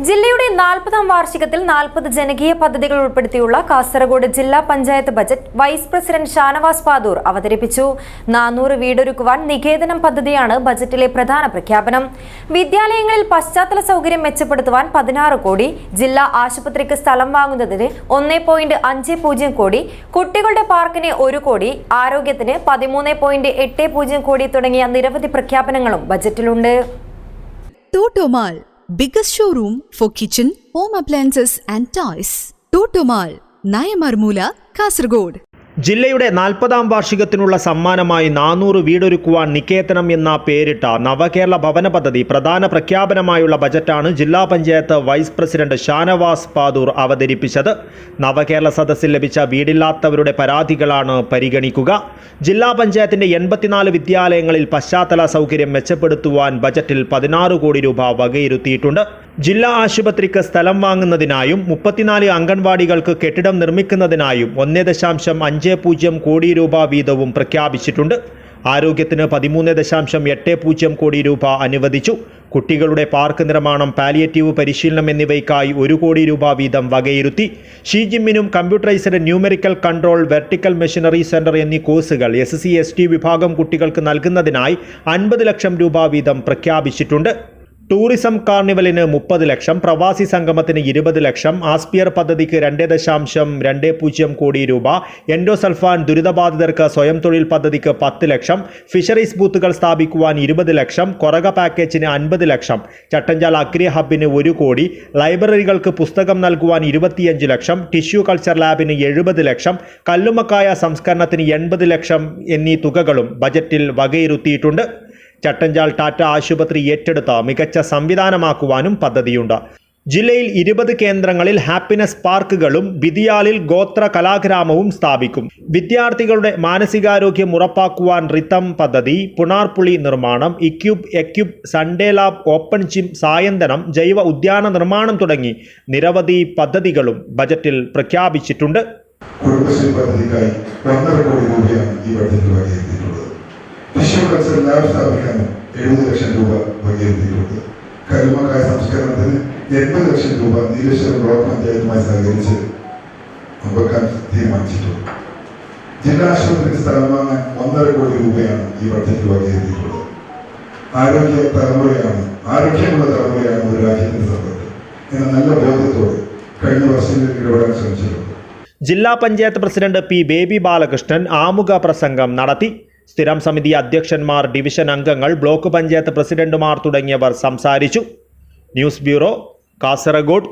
ജില്ലയുടെ നാൽപ്പതാം വാർഷികത്തിൽ നാൽപ്പത് ജനകീയ പദ്ധതികൾ ഉൾപ്പെടുത്തിയുള്ള കാസർഗോഡ് ജില്ലാ panchayat budget vice president Shanavas Padur അവതരിപ്പിച്ചു. നാനൂറ് വീടൊരുക്കുവാൻ നികേതനം പദ്ധതിയാണ് ബജറ്റിലെ പ്രധാന പ്രഖ്യാപനം. വിദ്യാലയങ്ങളിൽ പശ്ചാത്തല സൗകര്യം മെച്ചപ്പെടുത്തുവാൻ പതിനാറ് കോടി ജില്ലാ ആശുപത്രിക്ക് സ്ഥലം വാങ്ങുന്നതിന് ഒന്നേ പോയിന്റ് അഞ്ച് പൂജ്യം കോടി കുട്ടികളുടെ പാർക്കിന് ഒരു കോടി ആരോഗ്യത്തിന് പതിമൂന്ന് പോയിന്റ് എട്ട് പൂജ്യം കോടി തുടങ്ങിയ നിരവധി പ്രഖ്യാപനങ്ങളും ബജറ്റിലുണ്ട്. Totomal, biggest showroom for kitchen, home appliances and toys. Totomal, Nayamarmula, Kasargod. ജില്ലയുടെ നാൽപ്പതാം വാർഷികത്തിനുള്ള സമ്മാനമായി നാനൂറ് വീടൊരുക്കുവാൻ നികേതനം എന്ന പേരിട്ട നവകേരള ഭവന പദ്ധതി പ്രധാന പ്രഖ്യാപനമായുള്ള ബജറ്റാണ് ജില്ലാ പഞ്ചായത്ത് വൈസ് പ്രസിഡന്റ് ഷാനവാസ് പാദൂർ അവതരിപ്പിച്ചത്. നവകേരള സദസ്സിൽ ലഭിച്ച വീടില്ലാത്തവരുടെ പരാതികളാണ് പരിഗണിക്കുക. ജില്ലാ പഞ്ചായത്തിന്റെ എൺപത്തിനാല് വിദ്യാലയങ്ങളിൽ പശ്ചാത്തല സൗകര്യം മെച്ചപ്പെടുത്തുവാൻ ബജറ്റിൽ പതിനാറ് കോടി രൂപ വകയിരുത്തിയിട്ടുണ്ട്. ജില്ലാ ആശുപത്രിക്ക് സ്ഥലം വാങ്ങുന്നതിനായും മുപ്പത്തിനാല് അംഗൻവാടികൾക്ക് കെട്ടിടം നിർമ്മിക്കുന്നതിനായും ഒന്നേ ദശാംശം അഞ്ച് പൂജ്യം കോടി രൂപ വീതവും പ്രഖ്യാപിച്ചിട്ടുണ്ട്. ആരോഗ്യത്തിന് പതിമൂന്ന് ദശാംശം എട്ട് പൂജ്യം കോടി രൂപ അനുവദിച്ചു. കുട്ടികളുടെ പാർക്ക് നിർമ്മാണം പാലിയേറ്റീവ് പരിശീലനം എന്നിവയ്ക്കായി ഒരു കോടി രൂപ വീതം വകയിരുത്തി. ഷീജിമ്മിനും computerized numerical control vertical machinery centre എന്നീ കോഴ്സുകൾ എസ് സി വിഭാഗം കുട്ടികൾക്ക് നൽകുന്നതിനായി അൻപത് ലക്ഷം രൂപ വീതം പ്രഖ്യാപിച്ചിട്ടുണ്ട്. ടൂറിസം കാർണിവലിന് മുപ്പത് ലക്ഷം പ്രവാസി സംഗമത്തിന് ഇരുപത് ലക്ഷം ആസ്പിയർ പദ്ധതിക്ക് രണ്ട് ദശാംശം രണ്ട് പൂജ്യം കോടി രൂപ എൻഡോസൾഫാൻ ദുരിതബാധിതർക്ക് സ്വയം തൊഴിൽ പദ്ധതിക്ക് പത്ത് ലക്ഷം ഫിഷറീസ് ബൂത്തുകൾ സ്ഥാപിക്കുവാൻ ഇരുപത് ലക്ഷം കൊറക പാക്കേജിന് അൻപത് ലക്ഷം ചട്ടഞ്ചാൽ അഗ്രി ഹബിന് ഒരു കോടി ലൈബ്രറികൾക്ക് പുസ്തകം നൽകുവാൻ ഇരുപത്തിയഞ്ച് ലക്ഷം ടിഷ്യൂ കൾച്ചർ ലാബിന് എഴുപത് ലക്ഷം കല്ലുമക്കായ സംസ്കരണത്തിന് എൺപത് ലക്ഷം എന്നീ തുകകളും ബജറ്റിൽ വകയിരുത്തിയിട്ടുണ്ട്. ചട്ടഞ്ചാൽ ടാറ്റ ആശുപത്രി ഏറ്റെടുത്ത മികച്ച സംവിധാനമാക്കുവാനും പദ്ധതിയുണ്ട്. ജില്ലയിൽ ഇരുപത് കേന്ദ്രങ്ങളിൽ ഹാപ്പിനെസ് പാർക്കുകളും ബിദിയാലിൽ ഗോത്ര കലാഗ്രാമവും സ്ഥാപിക്കും. വിദ്യാർത്ഥികളുടെ മാനസികാരോഗ്യം ഉറപ്പാക്കുവാൻ റിത്തം പദ്ധതി പുണാർപ്പുളി നിർമ്മാണം e cube e cube Sunday lab open gym സായന്തനം ജൈവ ഉദ്യാന നിർമ്മാണം തുടങ്ങി നിരവധി പദ്ധതികളും ബജറ്റിൽ പ്രഖ്യാപിച്ചിട്ടുണ്ട്. കുടുംബശ്രീ പദ്ധതിക്കായി ഒന്നര കോടി രൂപയാണ് ഈ ബഡ്ജറ്റ് വകയിരുത്തിയിട്ടുള്ളത്. ടിഷ്യൂ കൾച്ചർ ലാബ് സ്ഥാപിക്കാനും എഴുപത് ലക്ഷം രൂപ വകയിരുത്തിയിട്ടുണ്ട് കരുമക്കായ സംസ്കരണത്തിന് എൺപത് ലക്ഷം രൂപ നീലേശ്വരം ബ്ലോക്ക് പഞ്ചായത്തുമായി സഹകരിച്ച് വെക്കാൻ തീരുമാനിച്ചിട്ടുണ്ട്. ജില്ലാ ആശുപത്രിക്ക് സ്ഥലം വാങ്ങാൻ ഒന്നര കോടി രൂപയാണ് ഈ ബഡ്ജറ്റിൽ വകയിരുത്തിയിട്ടുള്ളത് ആരോഗ്യ തലമുറയാണ് ആരോഗ്യമുള്ള തലമുറയാണ് ഒരു രാജ്യത്തിന്റെ സമ്പത്ത് എന്ന നല്ല ബോധ്യത്തോടെ കഴിഞ്ഞ വർഷങ്ങളിൽ ഇടപെടാൻ ശ്രമിച്ചിട്ടുണ്ട്. ജില്ലാ പഞ്ചായത്ത് പ്രസിഡന്റ് പി ബേബി ബാലകൃഷ്ണൻ ആമുഖ പ്രസംഗം നടത്തി. സ്ഥിരം സമിതി അധ്യക്ഷന്മാർ ഡിവിഷൻ അംഗങ്ങൾ ബ്ലോക്ക് പഞ്ചായത്ത് പ്രസിഡന്റുമാർ തുടങ്ങിയവർ സംസാരിച്ചു. News bureau Kasaragod.